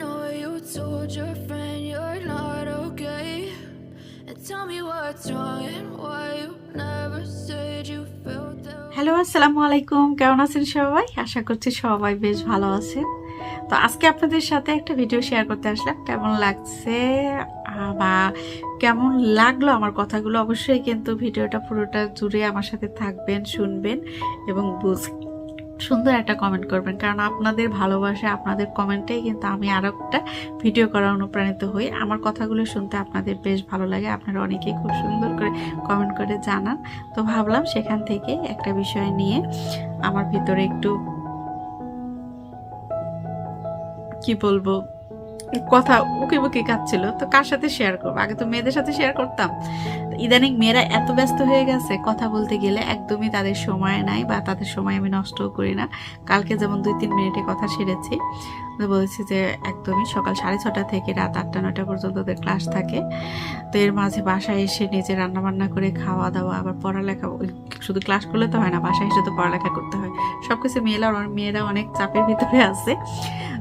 Know you told your friend you're not okay. And tell me what's wrong and why you never said you felt that. Hello আসসালামু আলাইকুম কেমন আছেন সবাই? আশা করছি সবাই বেশ ভালো আছেন। তো আজকে আপনাদের সাথে একটা ভিডিও শেয়ার করতে আসলাম। কেমন লাগছে? বা কেমন লাগল আমার কথাগুলো? অবশ্যই কিন্তু ভিডিওটা পুরোটা জুড়ে আমার সাথে থাকবেন, শুনবেন এবং বুঝ সুন্দর একটা কমেন্ট করবেন। কারণ আপনাদের ভালোবাসা, আপনাদের কমেন্টেই কিন্তু আমি আরও একটা ভিডিও করা অনুপ্রাণিত হই। আমার কথাগুলো শুনতে আপনাদের বেশ ভালো লাগে। আপনারা অনেকেই খুব সুন্দর করে কমেন্ট করে জানান। তো ভাবলাম সেখান থেকে একটা বিষয় নিয়ে আমার ভিতরে একটু কি বলব, কথা উকি বুকি কাচ্ছিল তো কার সাথে শেয়ার করব? আগে তো মেয়েদের সাথে শেয়ার করতাম। ইদানিং মেয়েরা এত ব্যস্ত হয়ে গেছে, কথা বলতে গেলে একদমই তাদের সময় নাই বা তাদের সময় আমি নষ্টও করি না। কালকে যেমন দুই তিন মিনিটে কথা সেরেছি বলেছি যে একদমই সকাল সাড়ে ছটা থেকে রাত আটটা নয়টা পর্যন্ত ওদের ক্লাস থাকে। তো এর মাঝে বাসায় এসে নিজে রান্না বান্না করে খাওয়া দাওয়া, আবার পড়ালেখা শুধু ক্লাস করলে তো হয় না, বাসায় এসে তো পড়ালেখা করতে হয়। সব কিছু মেয়েরা মেয়েরা অনেক চাপের ভিতরে আছে।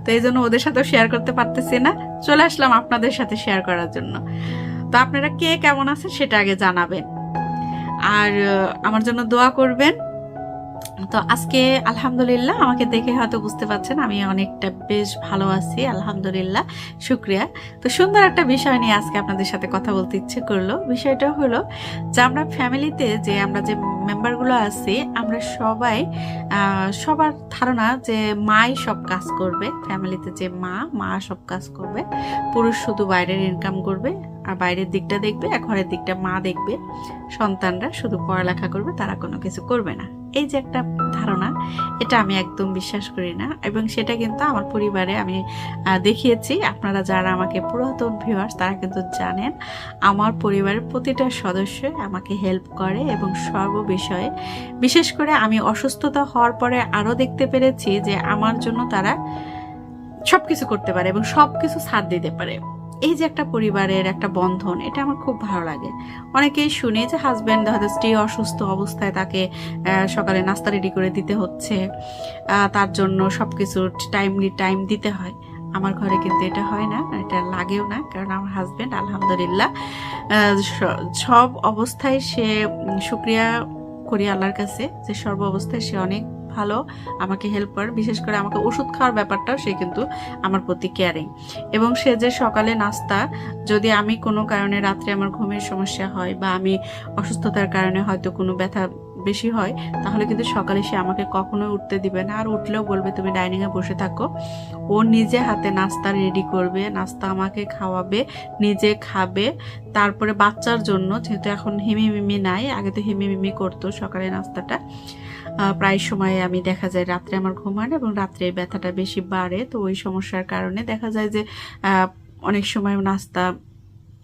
তো এই জন্য ওদের সাথেও শেয়ার করতে পারতেছি না। চলে আসলাম আপনাদের সাথে শেয়ার করার জন্য। তো আপনারা কে কেমন আছেন সেটা আগে জানাবেন। আর আমার জন্য দোয়া করবেন। তো আজকে আলহামদুলিল্লাহ আমাকে দেখে হয়তো বুঝতে পারছেন আমি অনেকটা বেশ ভালো আছি, আলহামদুলিল্লাহ, শুক্রিয়া। তো সুন্দর একটা বিষয় নিয়ে আজকে আপনাদের সাথে কথা বলতে ইচ্ছে করল। বিষয়টা হলো যে আমরা ফ্যামিলিতে যে আমরা যে মেম্বারগুলো আছি, আমরা সবাই সবার ধারণা যে মাই সব কাজ করবে। ফ্যামিলিতে যে মা মা সব কাজ করবে। পুরুষ শুধু বাইরের ইনকাম করবে। আর বাইরের দিকটা দেখবে আর ঘরের দিকটা মা দেখবে। সন্তানরা শুধু পড়ালেখা করবে, তারা কোনো কিছু করবে না। এই যে একটা ধারণা, এটা আমি একদম বিশ্বাস করি না। এবং সেটা কিন্তু আমার পরিবারে আমি দেখিয়েছি। আপনারা যারা আমাকে পুরাতন ভিউয়ার্স তারা কিন্তু জানেন, আমার পরিবারের প্রতিটা সদস্য আমাকে হেল্প করে এবং সর্ব বিষয়ে বিশেষ করে আমি অসুস্থতা হওয়ার পরে আরও দেখতে পেরেছি যে আমার জন্য তারা সব কিছু করতে পারে এবং সব কিছু ছাড় দিতে পারে। এই যে একটা পরিবারের একটা বন্ধন এটা আমার খুব ভালো লাগে। অনেকেই শুনি যে হাজব্যান্ড হয়তো স্ত্রী অসুস্থ অবস্থায় তাকে সকালে নাস্তা রেডি করে দিতে হচ্ছে তার জন্য সব কিছু টাইমলি টাইম দিতে হয়। আমার ঘরে কিন্তু এটা হয় না এটা লাগেও না কারণ আমার হাজব্যান্ড আলহামদুলিল্লাহ সব অবস্থায় সে উম, শুক্রিয়া করি আল্লাহর কাছে যে সর্ব অবস্থায় সে অনেক ভালো, আমাকে হেল্প করে বিশেষ করে আমাকে ওষুধ খাওয়ার ব্যাপারটাও সে কিন্তু আমার প্রতি কেয়ারিং এবং সে যে সকালে নাস্তা, যদি আমি কোনো কারণে রাত্রে আমার ঘুমের সমস্যা হয় বা আমি অসুস্থতার কারণে হয়তো কোনো ব্যথা বেশি হয়, তাহলে কিন্তু সকালে সে আমাকে কখনোই উঠতে দিবে না। আর উঠলেও বলবে, তুমি ডাইনিংয়ে বসে থাকো। ও নিজে হাতে নাস্তা রেডি করবে, নাস্তা আমাকে খাওয়াবে, নিজে খাবে। তারপরে বাচ্চার জন্য, যেহেতু এখন হিমি মিমি নাই, আগে তো হিমি মিমি করতো সকালে নাস্তাটা। প্রায় সময় আমি দেখা যায় রাত্রে আমার ঘুম হয় না এবং রাত্রে ব্যথাটা বেশি বাড়ে। তো ওই সমস্যার কারণে দেখা যায় যে অনেক সময় নাস্তা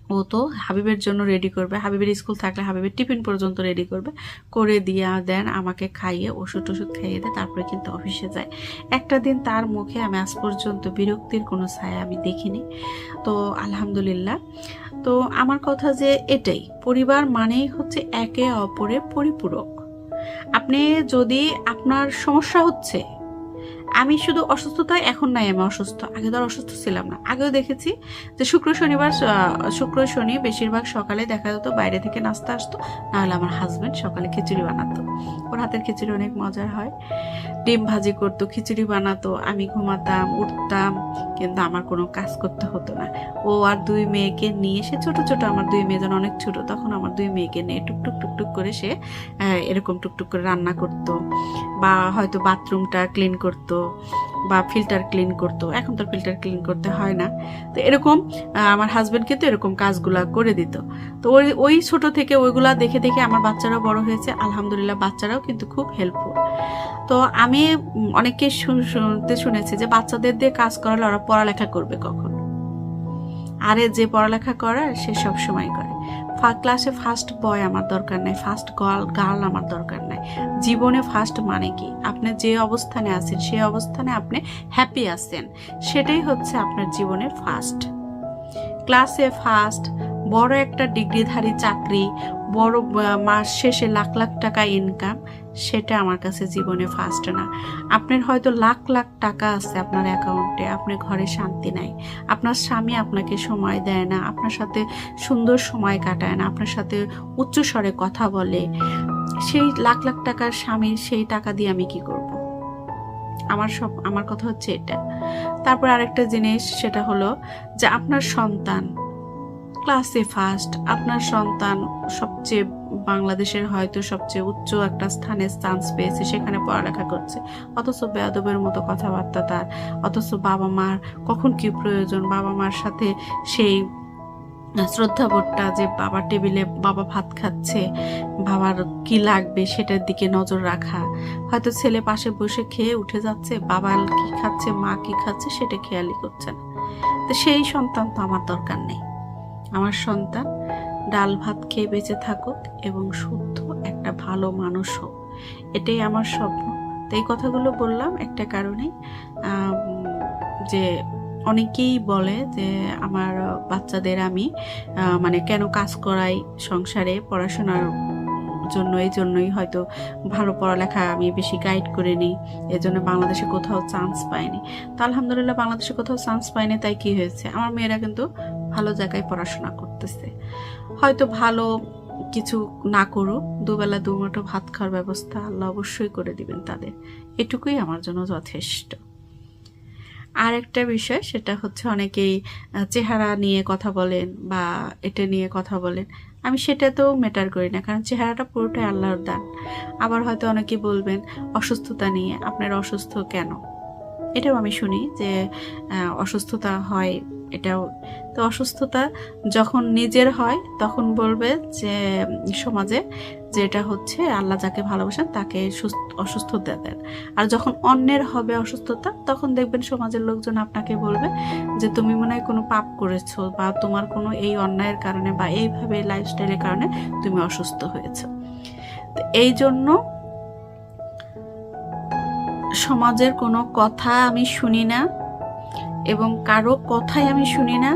ও তো হাবিবের জন্য রেডি করবে। হাবিবের স্কুল থাকলে হাবিবের টিফিন পর্যন্ত রেডি করবে। করে দিয়ে দেন, আমাকে খাইয়ে ওষুধ টষুধ খাইয়ে দেয়, তারপরে কিন্তু অফিসে যায়। একটা দিন তার মুখে আমি আজ পর্যন্ত বিরক্তির কোনো ছায়া আমি দেখিনি। তো আলহামদুলিল্লাহ। তো আমার কথা যে এটাই, পরিবার মানেই হচ্ছে একে অপরের পরিপূরক। আপনি যদি আপনার সমস্যা হচ্ছে আমি শুধু অসুস্থতায় এখন নাই, আমি অসুস্থ। আগে আর অসুস্থ ছিলাম না। আগেও দেখেছি যে শুক্র, শনিবার শুক্র, শনি বেশিরভাগ সকালে দেখা যেত, বাইরে থেকে নাস্তা আসতো, নাহলে আমার হাজব্যান্ড সকালে খিচুড়ি বানাতো। ওর হাতের খিচুড়ি অনেক মজার হয়। ডিম ভাজি করতো, খিচুড়ি বানাতো, আমি ঘুমাতাম, উঠতাম, কিন্তু আমার কোনো কাজ করতে হতো না। ও আর দুই মেয়েকে নিয়ে, সে ছোট ছোট, আমার দুই মেয়ে যেন অনেক ছোট, তখন আমার দুই মেয়েকে নিয়ে টুকটুক টুকটুক করে সে এরকম টুকটুক করে রান্না করতো। বা হয়তো বাথরুমটা ক্লিন করতো বা ফিল্টার ক্লিন করতো। এখন তো ফিল্টার ক্লিন করতে হয় না। তো এরকম আমার হাজবেন্ড কিন্তু এরকম কাজগুলা করে দিত। তো ওই ওই ছোট থেকে ওইগুলা দেখে দেখে আমার বাচ্চারাও বড় হয়েছে। আলহামদুলিল্লাহ বাচ্চারাও কিন্তু খুব হেল্পফুল তো আমি অনেককে শুনতে শুনেছি যে বাচ্চাদের দিয়ে কাজ করালে ওরা পড়ালেখা করবে কখন? আরে যে পড়ালেখা করার সে সব সময় করে। ফার্স্ট ক্লাসে ফার্স্ট বয় আমার দরকার নাই ফার্স্ট গার্ল গার্ল আমার দরকার নাই। জীবনে ফার্স্ট মানে কি? আপনি যে অবস্থানে আছেন সেই অবস্থানে আপনি হ্যাপি আছেন। সেটাই হচ্ছে আপনার জীবনের ফার্স্ট ক্লাসে ফার্স্ট বড় একটা ডিগ্রিধারী চাকরি, বড় মাস শেষে লাখ লাখ টাকা ইনকাম সেটা আমার কাছে জীবনে ফার্স্ট না। আপনার হয়তো লাখ লাখ টাকা আছে আপনার অ্যাকাউন্টে আপনার ঘরে শান্তি নাই। আপনার স্বামী আপনাকে সময় দেয় না, আপনার সাথে সুন্দর সময় কাটায় না, আপনার সাথে উচ্চস্বরে কথা বলে। সেই লাখ লাখ টাকার স্বামীর সেই টাকা দিয়ে আমি কি করব? আমার সব, আমার কথা হচ্ছে এটা। তারপর আরেকটা জিনিস, সেটা হলো যে আপনার সন্তান ক্লাসে ফার্স্ট আপনার সন্তান সবচেয়ে বাংলাদেশের হয়তো সবচেয়ে উচ্চ একটা স্থানে চান্স পেয়েছে, সেখানে পড়ালেখা করছে। অথচ বেয়াদবের মতো কথাবার্তা তার। অথচ বাবা মার কখন কি প্রয়োজন? বাবা মার সাথে সেই শ্রদ্ধাবোধটা যে বাবার টেবিলে বাবা ভাত খাচ্ছে, বাবার কি লাগবে সেটার দিকে নজর রাখা। হয়তো ছেলে পাশে বসে খেয়ে উঠে যাচ্ছে, বাবা কি খাচ্ছে, মা কি খাচ্ছে সেটা খেয়ালই করছে না। তো সেই সন্তান তো আমার দরকার নেই। আমার সন্তান ডাল ভাত খেয়ে বেঁচে থাকুক এবং শুদ্ধ একটা ভালো মানুষ হোক। এটাই আমার স্বপ্ন। তো এই কথাগুলো বললাম একটা কারণে যে অনেকেই বলে যে, আমার বাচ্চাদের আমি মানে কেন কাজ করাই সংসারে পড়াশোনার জন্য, এই জন্যই হয়তো ভালো পড়ালেখা আমি বেশি গাইড করে নিই। এজন্য বাংলাদেশে কোথাও চান্স পাইনি। তা আলহামদুলিল্লাহ বাংলাদেশে কোথাও চান্স পাইনি, তাই কি হয়েছে? আমার মেয়েরা কিন্তু ভালো জায়গায় পড়াশোনা করতেছে। হয়তো ভালো কিছু না করুক, দুবেলা, দুমুঠো ভাত খাওয়ার ব্যবস্থা আল্লাহ অবশ্যই করে দিবেন তাদের। এটুকুই আমার জন্য যথেষ্ট। আর একটা বিষয়, সেটা হচ্ছে অনেকেই চেহারা নিয়ে কথা বলেন বা এটা নিয়ে কথা বলেন। আমি সেটা তো ম্যাটার করি না, কারণ চেহারাটা পুরোটাই আল্লাহর দান। আবার হয়তো অনেকে বলবেন, অসুস্থতা নিয়ে, আপনার অসুস্থ কেন? এটাও আমি শুনি যে অসুস্থতা হয় এটাও। তো অসুস্থতা যখন নিজের হয়, তখন বলবে যে সমাজে যে এটা হচ্ছে আল্লাহ যাকে ভালোবাসেন তাকে সুস্থ, অসুস্থতা দেন। আর যখন অন্যের হবে অসুস্থতা, তখন দেখবেন সমাজের লোকজন আপনাকে বলবে যে, তুমি মনে হয় কোনো পাপ করেছ বা তোমার কোনো এই অন্যায়ের কারণে বা এইভাবে লাইফস্টাইলের কারণে তুমি অসুস্থ হয়েছো। এই জন্য সমাজের কোনো কথা আমি শুনি না এবং কারও কথাই আমি শুনি না।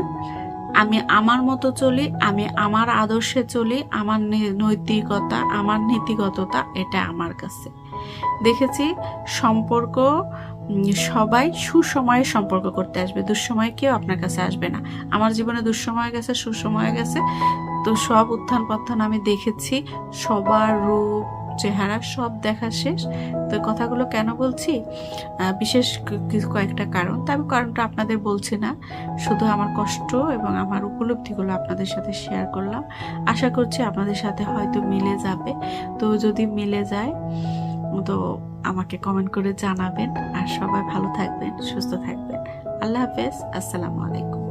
আমি আমার মতো চলি, আমি আমার আদর্শে চলি, আমার নৈতিকতা, আমার নীতিগততা, এটা আমার কাছে। দেখেছি, সম্পর্ক সবাই সুসময়ে সম্পর্ক করতে আসবে। দুঃসময়ে কেউ আপনার কাছে আসবে না। আমার জীবনে দুঃসময় গেছে, সুসময় গেছে। তো সব উত্থান পত্থান আমি দেখেছি। সবার রূপ চেহারা সব দেখা শেষ। তো কথাগুলো কেন বলছি? বিশেষ কয়েকটা কারণ। তবে কারণটা আপনাদের বলছি না। শুধু আমার কষ্ট এবং আমার উপলব্ধিগুলো আপনাদের সাথে শেয়ার করলাম। আশা করছি আপনাদের সাথে হয়তো মিলে যাবে। তো যদি মিলে যায়, তো আমাকে কমেন্ট করে জানাবেন। আর সবাই ভালো থাকবেন, সুস্থ থাকবেন। আল্লাহ হাফেজ। আসসালামু আলাইকুম।